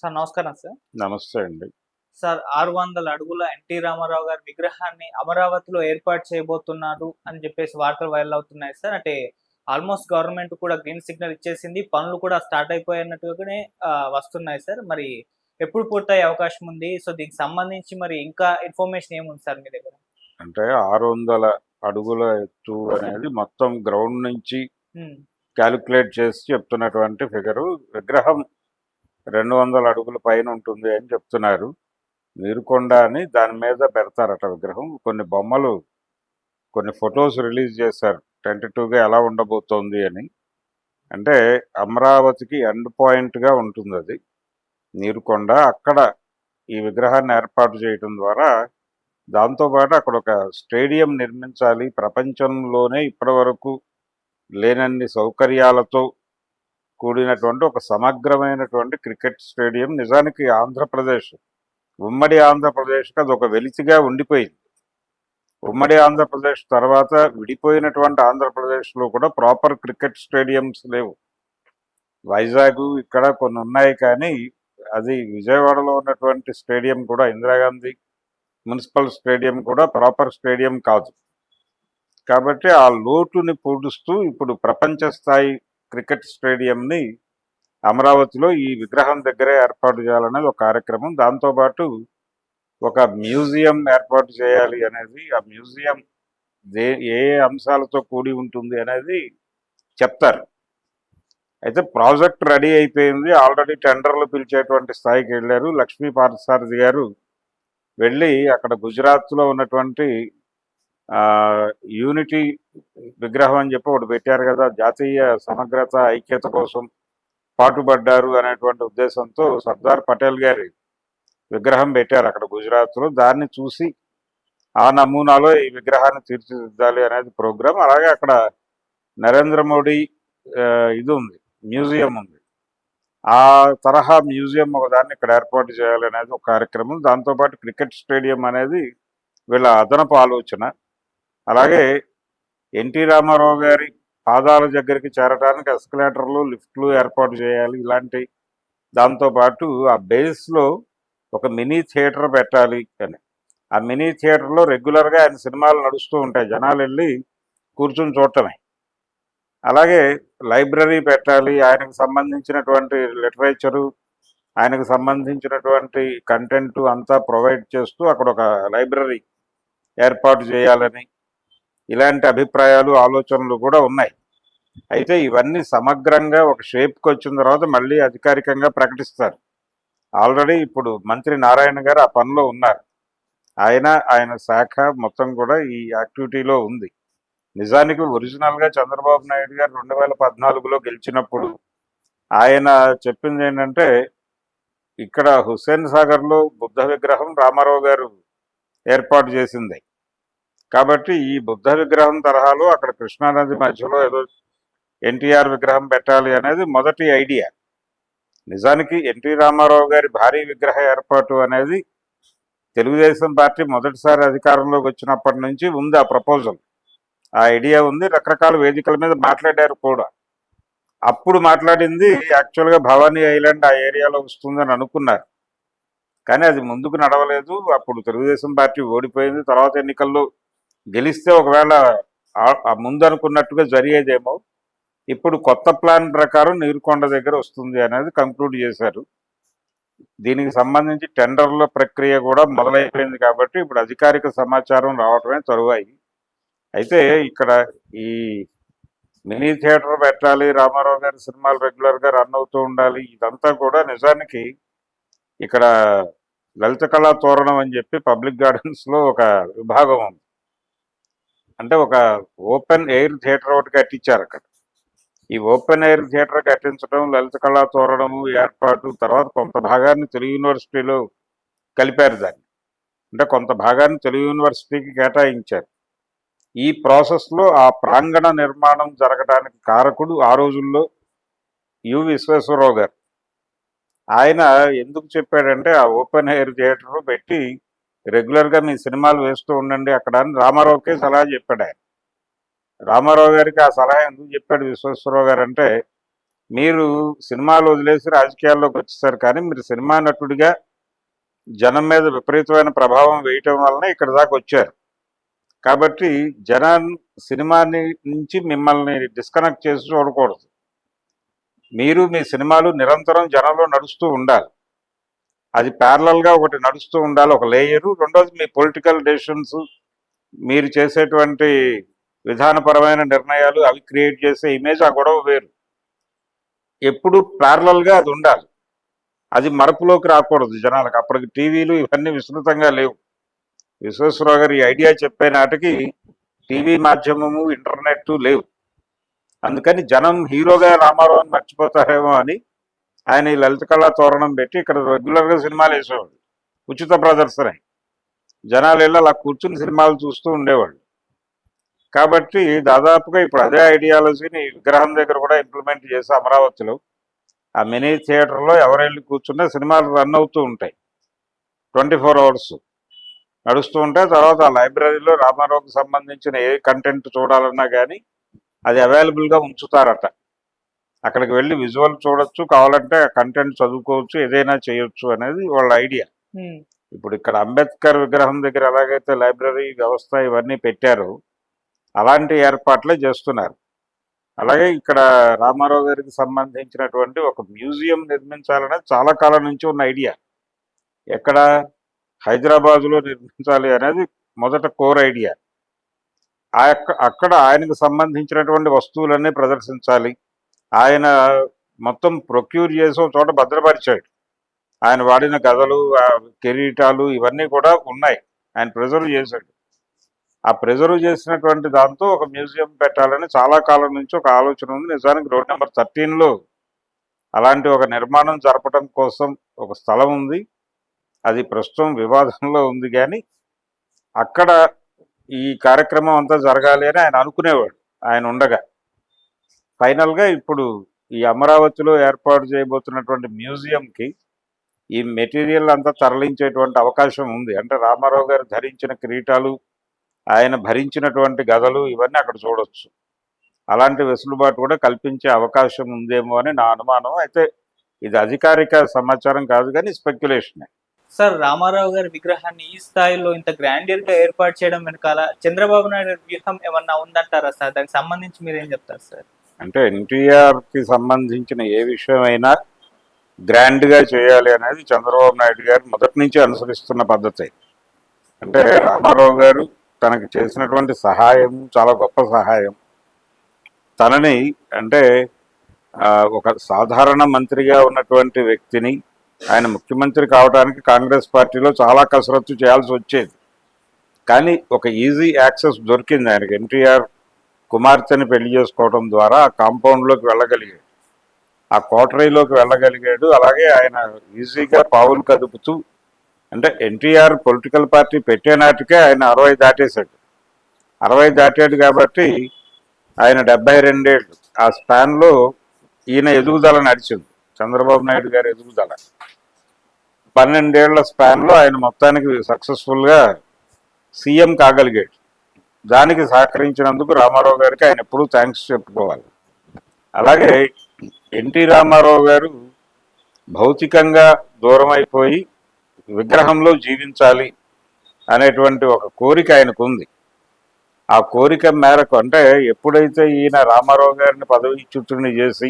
Sir నమస్కారం sir. నమస్తే అండి. సార్ ఆరు వందల అడుగుల ఎన్టీ రామారావు గారి విగ్రహాన్ని అమరావతిలో ఏర్పాటు చేయబోతున్నారు అని చెప్పేసి వార్తలు వైరల్ అవుతున్నాయి సార్. అంటే ఆల్మోస్ట్ గవర్నమెంట్ కూడా గ్రీన్ సిగ్నల్ ఇచ్చేసింది. పనులు కూడా స్టార్ట్ అయిపోయినట్టుగానే వస్తున్నాయి సార్. మరి ఎప్పుడు పూర్తయ్యే అవకాశం ఉంది? సో దీనికి సంబంధించి మరి ఇంకా ఇన్ఫర్మేషన్ ఏముంది సార్ మీ దగ్గర? అంటే ఆరు వందల అడుగుల ఎత్తు అనేది మొత్తం గ్రౌండ్ నుంచి క్యాలిక్యులేట్ చేసి చెప్తున్నటువంటి ఫిగరు విగ్రహం రెండు వందల అడుగుల పైన ఉంటుంది అని చెప్తున్నారు. నీరుకొండ అని దాని మీద పెడతారట విగ్రహం. కొన్ని బొమ్మలు కొన్ని ఫొటోస్ రిలీజ్ చేశారు. టెంటటివ్గా ఎలా ఉండబోతోంది అని. అంటే అమరావతికి ఎండ్ పాయింట్గా ఉంటుంది అది నీరుకొండ అక్కడ ఈ విగ్రహాన్ని ఏర్పాటు చేయటం ద్వారా దాంతోపాటు అక్కడ ఒక స్టేడియం నిర్మించాలి. ప్రపంచంలోనే ఇప్పటివరకు లేనన్ని సౌకర్యాలతో కూడినటువంటి ఒక సమగ్రమైనటువంటి క్రికెట్ స్టేడియం నిజానికి ఆంధ్రప్రదేశ్. ఉమ్మడి ఆంధ్రప్రదేశ్కి అది ఒక వెలితిగా ఉండిపోయింది. ఉమ్మడి ఆంధ్రప్రదేశ్ తర్వాత విడిపోయినటువంటి ఆంధ్రప్రదేశ్లో కూడా ప్రాపర్ క్రికెట్ స్టేడియంస్ లేవు. వైజాగ్ ఇక్కడ కొన్ని ఉన్నాయి కానీ అది విజయవాడలో ఉన్నటువంటి స్టేడియం కూడా ఇందిరాగాంధీ మున్సిపల్ స్టేడియం కూడా ప్రాపర్ స్టేడియం కాదు. కాబట్టి ఆ లోటుని పూడుస్తూ ఇప్పుడు ప్రపంచ స్థాయి క్రికెట్ స్టేడియంని అమరావతిలో ఈ విగ్రహం దగ్గరే ఏర్పాటు చేయాలనేది ఒక కార్యక్రమం. దాంతోపాటు ఒక మ్యూజియం ఏర్పాటు చేయాలి అనేది ఆ మ్యూజియం దే ఏ ఏ అంశాలతో కూడి ఉంటుంది అనేది చెప్తారు. అయితే ప్రాజెక్ట్ రెడీ అయిపోయింది. ఆల్రెడీ టెండర్లు పిలిచేటువంటి స్థాయికి వెళ్ళారు. లక్ష్మీ పార్థసారథి గారు వెళ్ళి అక్కడ గుజరాత్లో ఉన్నటువంటి యూనిటీ విగ్రహం అని చెప్పి ఒకటి పెట్టారు కదా జాతీయ సమగ్రత ఐక్యత కోసం పాటుపడ్డారు అనేటువంటి ఉద్దేశంతో సర్దార్ పటేల్ గారి విగ్రహం పెట్టారు అక్కడ గుజరాత్లో. దాన్ని చూసి ఆ నమూనాలో ఈ విగ్రహాన్ని తీర్చిదిద్దాలి అనేది ప్రోగ్రాం. అలాగే అక్కడ నరేంద్ర మోడీ ఇది ఉంది మ్యూజియం ఉంది. ఆ తరహా మ్యూజియం ఒకదాన్ని ఇక్కడ ఏర్పాటు చేయాలి అనేది ఒక కార్యక్రమం. దాంతోపాటు క్రికెట్ స్టేడియం అనేది వీళ్ళ అదనపు ఆలోచన. అలాగే ఎన్టీ రామారావు గారి పాదాల దగ్గరికి చేరడానికి ఎస్కలేటర్లు లిఫ్ట్లు ఏర్పాటు చేయాలి ఇలాంటి దాంతోపాటు ఆ బేస్లో ఒక మినీ థియేటర్ పెట్టాలి అని. ఆ మినీ థియేటర్లో రెగ్యులర్గా ఆయన సినిమాలు నడుస్తూ ఉంటాయి. జనాలు వెళ్ళి కూర్చుని చూడటమే. అలాగే లైబ్రరీ పెట్టాలి. ఆయనకు సంబంధించినటువంటి లిటరేచరు ఆయనకు సంబంధించినటువంటి కంటెంట్ అంతా ప్రొవైడ్ చేస్తూ అక్కడ ఒక లైబ్రరీ ఏర్పాటు చేయాలని ఇలాంటి అభిప్రాయాలు ఆలోచనలు కూడా ఉన్నాయి. అయితే ఇవన్నీ సమగ్రంగా ఒక షేప్కి వచ్చిన తర్వాత మళ్ళీ అధికారికంగా ప్రకటిస్తారు. ఆల్రెడీ ఇప్పుడు మంత్రి నారాయణ గారు ఆ పనిలో ఉన్నారు. ఆయన ఆయన శాఖ మొత్తం కూడా ఈ యాక్టివిటీలో ఉంది. నిజానికి ఒరిజినల్గా చంద్రబాబు నాయుడు గారు రెండు వేల పద్నాలుగులో గెలిచినప్పుడు ఆయన చెప్పింది ఏంటంటే ఇక్కడ హుస్సేన్ సాగర్లో బుద్ధ విగ్రహం రామారావు గారు ఏర్పాటు చేసింది. కాబట్టి ఈ బుద్ధ విగ్రహం తరహాలో అక్కడ కృష్ణానది మధ్యలో ఏదో ఎన్టీఆర్ విగ్రహం పెట్టాలి అనేది మొదటి ఐడియా. నిజానికి ఎన్టీ రామారావు గారి భారీ విగ్రహ ఏర్పాటు అనేది తెలుగుదేశం పార్టీ మొదటిసారి అధికారంలోకి వచ్చినప్పటి నుంచి ఉంది ఆ ప్రపోజల్. ఆ ఐడియా ఉంది రకరకాల వేదికల మీద మాట్లాడారు కూడా. అప్పుడు మాట్లాడింది యాక్చువల్గా భవానీ ఐలాండ్ ఆ ఏరియాలో వస్తుందని అనుకున్నారు. కానీ అది ముందుకు నడవలేదు. అప్పుడు తెలుగుదేశం పార్టీ ఓడిపోయింది. తర్వాత ఎన్నికల్లో గెలిస్తే ఒకవేళ ముందనుకున్నట్టుగా ముందు అనుకున్నట్టుగా జరిగేదేమో ఇప్పుడు కొత్త ప్లాన్ ప్రకారం నీరుకొండ దగ్గర వస్తుంది అనేది కంక్లూడ్ చేశారు. దీనికి సంబంధించి టెండర్ల ప్రక్రియ కూడా మొదలైపోయింది కాబట్టి ఇప్పుడు అధికారిక సమాచారం రావటమే తరువాయి. అయితే ఇక్కడ ఈ మినీ థియేటర్ పెట్టాలి రామారావు గారి సినిమాలు రెగ్యులర్గా రన్ అవుతూ ఉండాలి ఇదంతా కూడా నిజానికి ఇక్కడ లలిత కళా తోరణం అని చెప్పి పబ్లిక్ గార్డెన్స్లో ఒక విభాగం ఉంది. అంటే ఒక ఓపెన్ ఎయిర్ థియేటర్ ఒకటి కట్టించారు అక్కడ. ఈ ఓపెన్ ఎయిర్ థియేటర్ కట్టించడం లలిత కళా తోరణము ఏర్పాటు తర్వాత కొంత భాగాన్ని తెలుగు యూనివర్సిటీలో కలిపారు దాన్ని. అంటే కొంత భాగాన్ని తెలుగు యూనివర్సిటీకి కేటాయించారు. ఈ ప్రాసెస్లో ఆ ప్రాంగణ నిర్మాణం జరగడానికి కారకుడు ఆ రోజుల్లో యు విశ్వేశ్వరరావు గారు. ఆయన ఎందుకు చెప్పాడంటే ఆ ఓపెన్ ఎయిర్ థియేటర్ పెట్టి రెగ్యులర్గా మీ సినిమాలు వేస్తూ ఉండండి అక్కడ అని రామారావుకే సలహా చెప్పాడు ఆయన. రామారావు గారికి ఆ సలహా ఎందుకు చెప్పాడు విశ్వేశ్వరరావు గారు అంటే మీరు సినిమాలు వదిలేసి రాజకీయాల్లోకి వచ్చేసారు కానీ మీరు సినిమా నటుడిగా జనం మీద విపరీతమైన ప్రభావం వేయటం వలన ఇక్కడ దాకా వచ్చారు. కాబట్టి జనం సినిమాని నుంచి మిమ్మల్ని డిస్కనెక్ట్ చేసి చూడకూడదు. మీరు మీ సినిమాలు నిరంతరం జనంలో నడుస్తూ ఉండాలి. అది ప్యారలల్గా ఒకటి నడుస్తూ ఉండాలి ఒక లేయరు రెండోది మీ పొలిటికల్ డెసిషన్స్ మీరు చేసేటువంటి విధానపరమైన నిర్ణయాలు అవి క్రియేట్ చేసే ఇమేజ్ ఆ గొడవ వేరు. ఎప్పుడు ప్యారలల్గా అది ఉండాలి. అది మరపులోకి రాకూడదు జనాలకు. అప్పటికి టీవీలు ఇవన్నీ విస్తృతంగా లేవు. విశ్వేశ్వరరావు గారు ఈ ఐడియా చెప్పే నాటికి టీవీ మాధ్యమము ఇంటర్నెట్ లేవు. అందుకని జనం హీరోగా రామారావుని మర్చిపోతారేమో అని ఆయన ఈ లలిత కళా తోరణం పెట్టి ఇక్కడ రెగ్యులర్గా సినిమాలు వేసేవాళ్ళు. ఉచిత ప్రదర్శన. జనాలు వెళ్ళి అలా కూర్చుని సినిమాలు చూస్తూ ఉండేవాళ్ళు. కాబట్టి దాదాపుగా ఇప్పుడు అదే ఐడియాలజీని విగ్రహం దగ్గర కూడా ఇంప్లిమెంట్ చేసి అమరావతిలో ఆ మినీ థియేటర్లో ఎవరు వెళ్ళి కూర్చున్నా సినిమాలు రన్ అవుతూ ఉంటాయి. ట్వంటీ ఫోర్ అవర్స్ నడుస్తూ ఉంటాయి. తర్వాత ఆ లైబ్రరీలో రామారావుకి సంబంధించిన ఏ కంటెంట్ చూడాలన్నా కానీ అది అవైలబుల్గా ఉంచుతారట. అక్కడికి వెళ్ళి విజువల్ చూడొచ్చు కావాలంటే కంటెంట్ చదువుకోవచ్చు ఏదైనా చేయొచ్చు అనేది వాళ్ళ ఐడియా. ఇప్పుడు ఇక్కడ అంబేద్కర్ విగ్రహం దగ్గర ఎలాగైతే లైబ్రరీ వ్యవస్థ ఇవన్నీ పెట్టారో అలాంటి ఏర్పాట్లే చేస్తున్నారు. అలాగే ఇక్కడ రామారావు గారికి సంబంధించినటువంటి ఒక మ్యూజియం నిర్మించాలనేది చాలా కాలం నుంచి ఉన్న ఐడియా. ఎక్కడ హైదరాబాదులో నిర్మించాలి అనేది మొదట కోర్ ఐడియా. ఆ యొక్క అక్కడ ఆయనకు సంబంధించినటువంటి వస్తువులన్నీ ప్రదర్శించాలి. ఆయన మొత్తం ప్రొక్యూర్ చేసి ఒక చోట భద్రపరిచాడు. ఆయన వాడిన గదలు కిరీటాలు ఇవన్నీ కూడా ఉన్నాయి. ఆయన ప్రిజర్వ్ చేశాడు. ఆ ప్రిజర్వ్ చేసినటువంటి దాంతో ఒక మ్యూజియం పెట్టాలని చాలా కాలం నుంచి ఒక ఆలోచన ఉంది. నిజానికి రోడ్ నెంబర్ థర్టీన్లో అలాంటి ఒక నిర్మాణం జరపడం కోసం ఒక స్థలం ఉంది. అది ప్రస్తుతం వివాదంలో ఉంది కానీ అక్కడ ఈ కార్యక్రమం అంతా జరగాలి అని ఆయన అనుకునేవాడు. ఆయన ఉండగా. ఫైనల్గా ఇప్పుడు ఈ అమరావతిలో ఏర్పాటు చేయబోతున్నటువంటి మ్యూజియంకి ఈ మెటీరియల్ అంతా తరలించేటువంటి అవకాశం ఉంది. అంటే రామారావు గారు ధరించిన కిరీటాలు ఆయన భరించినటువంటి గదలు ఇవన్నీ అక్కడ చూడొచ్చు. అలాంటి వెసులుబాటు కూడా కల్పించే అవకాశం ఉందేమో అని నా అనుమానం. అయితే ఇది అధికారిక సమాచారం కాదు కానీ స్పెక్యులేషనే. సార్ రామారావు గారి విగ్రహాన్ని ఈ స్థాయిలో ఇంత గ్రాండియర్గా ఏర్పాటు చేయడం వెనకాల చంద్రబాబు నాయుడు వ్యూహం ఏమన్నా ఉందంటారా సార్? దానికి సంబంధించి మీరు ఏం చెప్తారు సార్? అంటే ఎన్టీఆర్కి సంబంధించిన ఏ విషయమైనా గ్రాండ్గా చేయాలి అనేది చంద్రబాబు నాయుడు గారు మొదటి నుంచి అనుసరిస్తున్న పద్ధతి. అంటే రామారావు గారు తనకు చేసినటువంటి సహాయం చాలా గొప్ప సహాయం. తనని అంటే ఒక సాధారణ మంత్రిగా ఉన్నటువంటి వ్యక్తిని ఆయన ముఖ్యమంత్రి కావడానికి కాంగ్రెస్ పార్టీలో చాలా కసరత్తు చేయాల్సి వచ్చేది. కానీ ఒక ఈజీ యాక్సెస్ దొరికింది ఆయనకి. ఎన్టీఆర్ కుమార్తెని పెళ్ళి చేసుకోవడం ద్వారా ఆ కాంపౌండ్లోకి వెళ్ళగలిగాడు. ఆ కోటరీలోకి వెళ్ళగలిగాడు. అలాగే ఆయన ఈజీగా పావులు కదుపుతూ అంటే ఎన్టీఆర్ పొలిటికల్ పార్టీ పెట్టే నాటికే ఆయన అరవై దాటేశాడు. అరవై దాటాడు కాబట్టి ఆయన డెబ్బై రెండేళ్ళు. ఆ స్పాన్లో ఈయన ఎదుగుదల నడిచింది. చంద్రబాబు నాయుడు గారి ఎదుగుదల. పన్నెండేళ్ళ స్పాన్లో ఆయన మొత్తానికి సక్సెస్ఫుల్గా సీఎం కాగలిగాడు. దానికి సహకరించినందుకు రామారావు గారికి ఆయన ఎప్పుడూ థ్యాంక్స్ చెప్పుకోవాలి. అలాగే ఎన్టీ రామారావు గారు భౌతికంగా దూరం అయిపోయి విగ్రహంలో జీవించాలి అనేటువంటి ఒక కోరిక ఆయనకు ఉంది ఆ కోరిక మేరకు అంటే ఎప్పుడైతే ఈయన రామారావు గారిని పదవీచ్యుతుడిని చేసి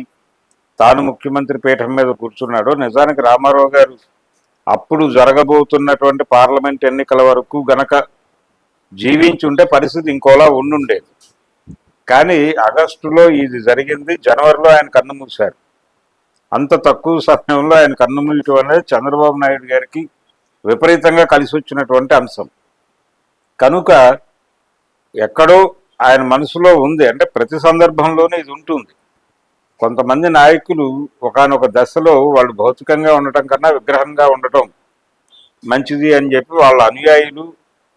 తాను ముఖ్యమంత్రి పీఠం మీద కూర్చున్నాడో నిజానికి రామారావు గారు అప్పుడు జరగబోతున్నటువంటి పార్లమెంట్ ఎన్నికల వరకు గనక జీవించుంటే పరిస్థితి ఇంకోలా ఉండుండేది. కానీ ఆగస్టులో ఇది జరిగింది జనవరిలో ఆయన కన్ను మూశారు. అంత తక్కువ సమయంలో ఆయన కన్ను మూయటం అనేది చంద్రబాబు నాయుడు గారికి విపరీతంగా కలిసి వచ్చినటువంటి అంశం. కనుక ఎక్కడో ఆయన మనసులో ఉంది అంటే ప్రతి సందర్భంలోనే ఇది ఉంటుంది. కొంతమంది నాయకులు ఒకానొక దశలో వాళ్ళు భౌతికంగా ఉండటం కన్నా విగ్రహంగా ఉండటం మంచిది అని చెప్పి వాళ్ళ అనుయాయులు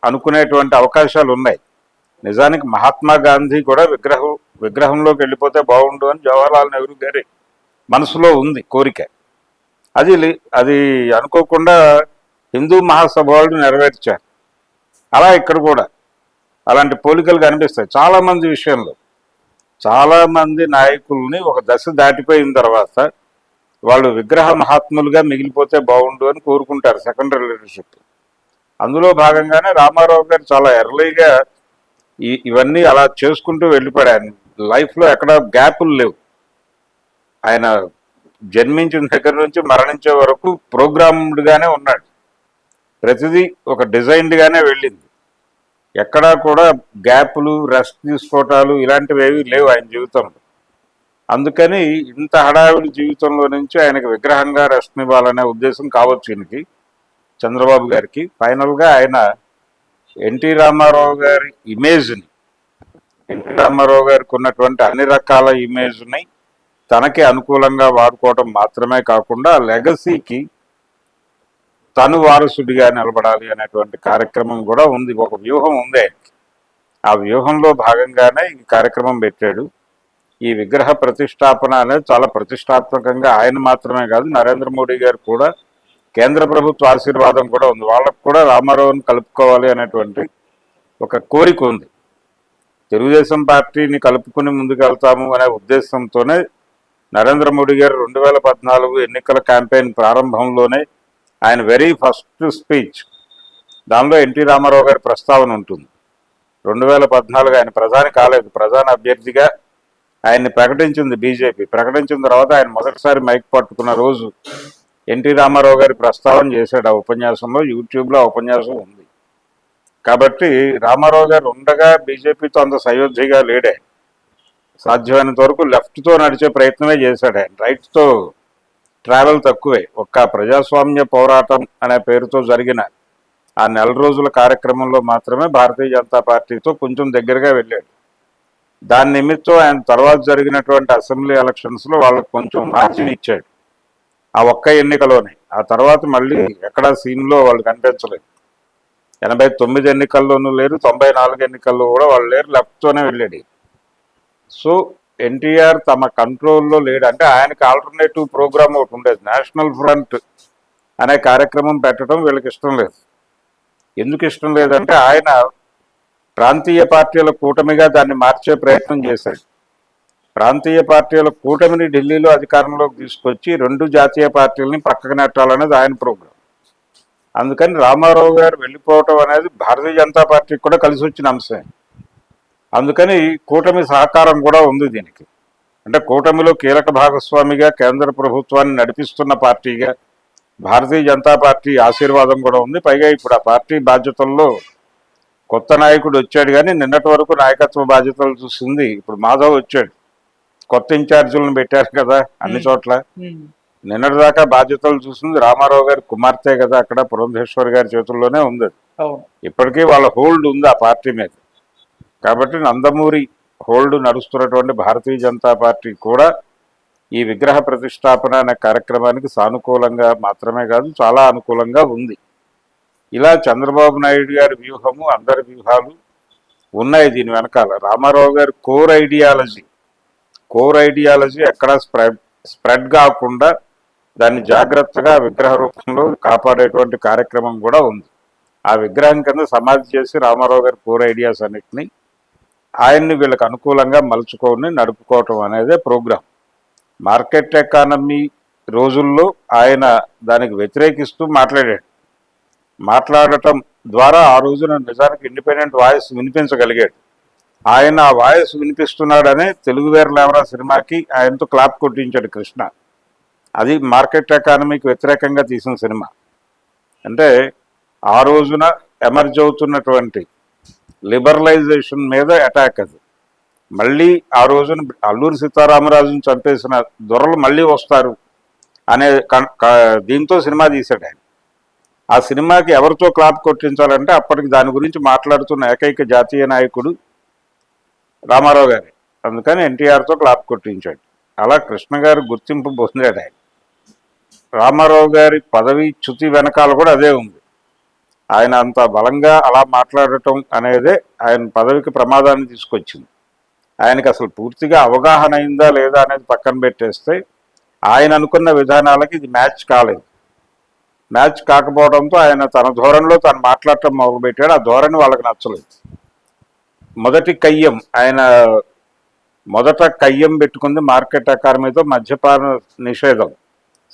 అనుకునేటువంటి అవకాశాలు ఉన్నాయి. నిజానికి మహాత్మా గాంధీ కూడా విగ్రహం విగ్రహంలోకి వెళ్ళిపోతే బాగుండు అని జవహర్లాల్ నెహ్రూ గారి మనసులో ఉంది కోరిక. అది లే- అది అనుకోకుండా హిందూ మహాసభ వాళ్ళు నెరవేర్చారు. అలా ఇక్కడ కూడా అలాంటి పోలికలు కనిపిస్తాయి చాలామంది విషయంలో. చాలామంది నాయకుల్ని ఒక దశ దాటిపోయిన తర్వాత వాళ్ళు విగ్రహ మహాత్ములుగా మిగిలిపోతే బాగుండు అని కోరుకుంటారు సెకండరీ లీడర్షిప్. అందులో భాగంగానే రామారావు గారు చాలా ఎర్లీగా ఇవన్నీ అలా చేసుకుంటూ వెళ్ళిపోయాడు. ఆయన లైఫ్లో ఎక్కడ గ్యాపులు లేవు. ఆయన జన్మించిన దగ్గర నుంచి మరణించే వరకు ప్రోగ్రామ్డ్గానే ఉన్నాడు. ప్రతిదీ ఒక డిజైన్డ్గానే వెళ్ళింది. ఎక్కడా కూడా గ్యాపులు రెస్ట్ తీసుకోవటాలు ఇలాంటివి ఏవి లేవు ఆయన జీవితంలో. అందుకని ఇంత హడావిడి జీవితంలో నుంచి ఆయనకు విగ్రహంగా రెస్ట్ ఇవ్వాలనే ఉద్దేశం కావచ్చు ఈయనకి. చంద్రబాబు గారికి. ఫైనల్గా ఆయన ఎన్టీ రామారావు గారి ఇమేజ్ని ఎన్టీ రామారావు గారికి ఉన్నటువంటి అన్ని రకాల ఇమేజ్ని తనకి అనుకూలంగా వాడుకోవటం మాత్రమే కాకుండా లెగసీకి తను వారసుడిగా నిలబడాలి అనేటువంటి కార్యక్రమం కూడా ఉంది. ఒక వ్యూహం ఉంది ఆయనకి. ఆ వ్యూహంలో భాగంగానే ఈ కార్యక్రమం పెట్టాడు. ఈ విగ్రహ ప్రతిష్టాపన అనేది చాలా ప్రతిష్టాత్మకంగా ఆయన మాత్రమే కాదు నరేంద్ర మోడీ గారు కూడా కేంద్ర ప్రభుత్వ ఆశీర్వాదం కూడా ఉంది. వాళ్ళకు కూడా రామారావుని కలుపుకోవాలి అనేటువంటి ఒక కోరిక ఉంది. తెలుగుదేశం పార్టీని కలుపుకుని ముందుకు వెళ్తాము అనే ఉద్దేశంతోనే నరేంద్ర మోడీ గారు రెండు వేల పద్నాలుగు ఎన్నికల క్యాంపెయిన్ ప్రారంభంలోనే ఆయన వెరీ ఫస్ట్ స్పీచ్ దానిలో ఎన్టీ రామారావు గారి ప్రస్తావన ఉంటుంది. రెండు వేల పద్నాలుగు ఆయన ప్రధాని కాలేదు. ప్రధాన అభ్యర్థిగా ఆయన్ని ప్రకటించింది బీజేపీ. ప్రకటించిన తర్వాత ఆయన మొదటిసారి మైక్ పట్టుకున్న రోజు ఎన్టీ రామారావు గారి ప్రస్తావన చేశాడు ఆ ఉపన్యాసంలో. యూట్యూబ్లో ఆ ఉపన్యాసం ఉంది. కాబట్టి రామారావు గారు ఉండగా బీజేపీతో అంత సయోధ్యగా లేడే. సాధ్యమైనంత వరకు లెఫ్ట్తో నడిచే ప్రయత్నమే చేశాడు. ఆయన రైట్తో ట్రావెల్ తక్కువే. ఒక్క ప్రజాస్వామ్య పోరాటం అనే పేరుతో జరిగిన ఆ నెల రోజుల కార్యక్రమంలో మాత్రమే భారతీయ జనతా పార్టీతో కొంచెం దగ్గరగా వెళ్ళాడు. దాని నిమిత్తం ఆయన తర్వాత జరిగినటువంటి అసెంబ్లీ ఎలక్షన్స్లో వాళ్ళకి కొంచెం మార్జిన్ ఇచ్చాడు. ఆ ఒక్క ఎన్నికలోనే. ఆ తర్వాత మళ్ళీ ఎక్కడా సీన్లో వాళ్ళు కనిపించలేదు. ఎనభై తొమ్మిది ఎన్నికల్లోనూ లేరు తొంభై నాలుగు ఎన్నికల్లో కూడా వాళ్ళు లేరు లెఫ్ట్తోనే వెళ్ళాడు. సో ఎన్టీఆర్ తమ కంట్రోల్లో లేడు. అంటే ఆయనకి ఆల్టర్నేటివ్ ప్రోగ్రామ్ ఒకటి ఉండేది నేషనల్ ఫ్రంట్ అనే కార్యక్రమం పెట్టడం వీళ్ళకి ఇష్టం లేదు. ఎందుకు ఇష్టం లేదంటే ఆయన ప్రాంతీయ పార్టీల కూటమిగా దాన్ని మార్చే ప్రయత్నం చేశాడు. ప్రాంతీయ పార్టీల కూటమిని ఢిల్లీలో అధికారంలోకి తీసుకొచ్చి రెండు జాతీయ పార్టీలని పక్కకు నెట్టాలనేది ఆయన ప్రోగ్రాం. అందుకని రామారావు గారు వెళ్ళిపోవటం అనేది భారతీయ జనతా పార్టీకి కూడా కలిసి వచ్చిన అంశం అందుకని కూటమి సహకారం కూడా ఉంది దీనికి. అంటే కూటమిలో కీలక భాగస్వామిగా కేంద్ర ప్రభుత్వాన్ని నడిపిస్తున్న పార్టీగా భారతీయ జనతా పార్టీ ఆశీర్వాదం కూడా ఉంది. పైగా ఇప్పుడు ఆ పార్టీ బాధ్యతల్లో కొత్త నాయకుడు వచ్చాడు కానీ నిన్నటి వరకు నాయకత్వ బాధ్యతలు చూసింది ఇప్పుడు మాధవ్ వచ్చాడు. కొత్త ఇన్ఛార్జీలను పెట్టారు కదా అన్ని చోట్ల. నిన్నటి దాకా బాధ్యతలు చూసింది రామారావు గారి కుమార్తె కదా అక్కడ పురంధేశ్వర్ గారి చేతుల్లోనే ఉంది ఇప్పటికీ వాళ్ళ హోల్డ్ ఉంది ఆ పార్టీ మీద. కాబట్టి నందమూరి హోల్డ్ నడుస్తున్నటువంటి భారతీయ జనతా పార్టీ కూడా ఈ విగ్రహ ప్రతిష్టాపన అనే కార్యక్రమానికి సానుకూలంగా మాత్రమే కాదు చాలా అనుకూలంగా ఉంది. ఇలా చంద్రబాబు నాయుడు గారి వ్యూహము అందరి వ్యూహాలు ఉన్నాయి దీని వెనకాల. రామారావు గారి కోర్ ఐడియాలజీ కోర్ ఐడియాలజీ ఎక్కడా స్ప్రెడ్ స్ప్రెడ్ కాకుండా దాన్ని జాగ్రత్తగా విగ్రహ రూపంలో కాపాడేటువంటి కార్యక్రమం కూడా ఉంది. ఆ విగ్రహం కింద సమాధి చేసి రామారావు గారి కోర్ ఐడియాస్ అన్నిటినీ ఆయన్ని వీళ్ళకి అనుకూలంగా మలుచుకొని నడుపుకోవటం అనేదే ప్రోగ్రాం. మార్కెట్ ఎకానమీ రోజుల్లో ఆయన దానికి వ్యతిరేకిస్తూ మాట్లాడాడు. మాట్లాడటం ద్వారా ఆ రోజున నిజానికి ఇండిపెండెంట్ వాయిస్ వినిపించగలిగాడు. ఆయన ఆ వాయిస్ వినిపిస్తున్నాడనే తెలుగు వేరు సినిమాకి ఆయనతో క్లాప్ కొట్టించాడు కృష్ణ. అది మార్కెట్ ఎకానమీకి వ్యతిరేకంగా తీసిన సినిమా. అంటే ఆ రోజున ఎమర్జ్ అవుతున్నటువంటి లిబరలైజేషన్ మీద అటాక్ అది. మళ్ళీ ఆ రోజున అల్లూరి సీతారామరాజుని చంపేసిన దొరలు మళ్ళీ వస్తారు అనే క- దీంతో సినిమా తీశాడు ఆయన. ఆ సినిమాకి ఎవరితో క్లాప్ కొట్టించాలంటే అప్పటికి దాని గురించి మాట్లాడుతున్న ఏకైక జాతీయ నాయకుడు రామారావు గారి. అందుకని ఎన్టీఆర్తో క్లాప్ కొట్టించాడు. అలా కృష్ణ గారు గుర్తింపు పొందాడు ఆయన. రామారావు గారి పదవి చ్యుతి వెనకాల కూడా అదే ఉంది. ఆయన అంత బలంగా అలా మాట్లాడటం అనేదే ఆయన పదవికి ప్రమాదాన్ని తీసుకొచ్చింది. ఆయనకి అసలు పూర్తిగా అవగాహన అయిందా లేదా అనేది పక్కన పెట్టేస్తే ఆయన అనుకున్న విధానాలకి ఇది మ్యాచ్ కాలేదు. మ్యాచ్ కాకపోవడంతో ఆయన తన ధోరణిలో తను మాట్లాడటం మొదలుపెట్టాడు. ఆ ధోరణి వాళ్ళకి నచ్చలేదు. మొదటి కయ్యం ఆయన మొదట కయ్యం పెట్టుకుంది మార్కెట్ అకాడమీతో మద్యపాన నిషేధం.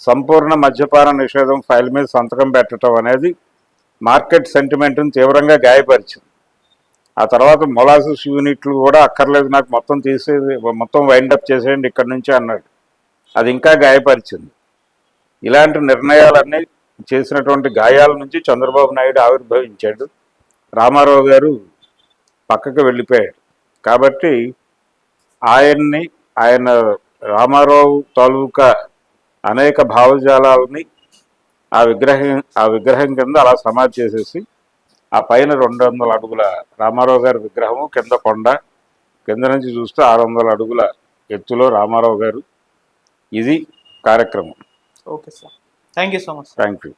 సంపూర్ణ మద్యపాన నిషేధం ఫైల్ మీద సంతకం పెట్టడం అనేది మార్కెట్ సెంటిమెంట్ని తీవ్రంగా గాయపరిచింది. ఆ తర్వాత మొలాసిస్ యూనిట్లు కూడా అక్కర్లేదు నాకు మొత్తం తీసేది మొత్తం వైండప్ చేసేయండి ఇక్కడి నుంచి అన్నాడు. అది ఇంకా గాయపరిచింది. ఇలాంటి నిర్ణయాలన్నీ చేసినటువంటి గాయాల నుంచి చంద్రబాబు నాయుడు ఆవిర్భవించాడు. రామారావు గారు పక్కకు వెళ్ళిపోయాడు. కాబట్టి ఆయన్ని ఆయన రామారావు తాలూకా అనేక భావజాలాలని ఆ విగ్రహం ఆ విగ్రహం కింద అలా సమాధి చేసేసి ఆ పైన రెండు వందల అడుగుల రామారావు గారి విగ్రహము కింద కొండ కింద నుంచి చూస్తే ఆరు వందల అడుగుల ఎత్తులో రామారావు గారు ఇది కార్యక్రమం. Okay sir. Thank you so much thank you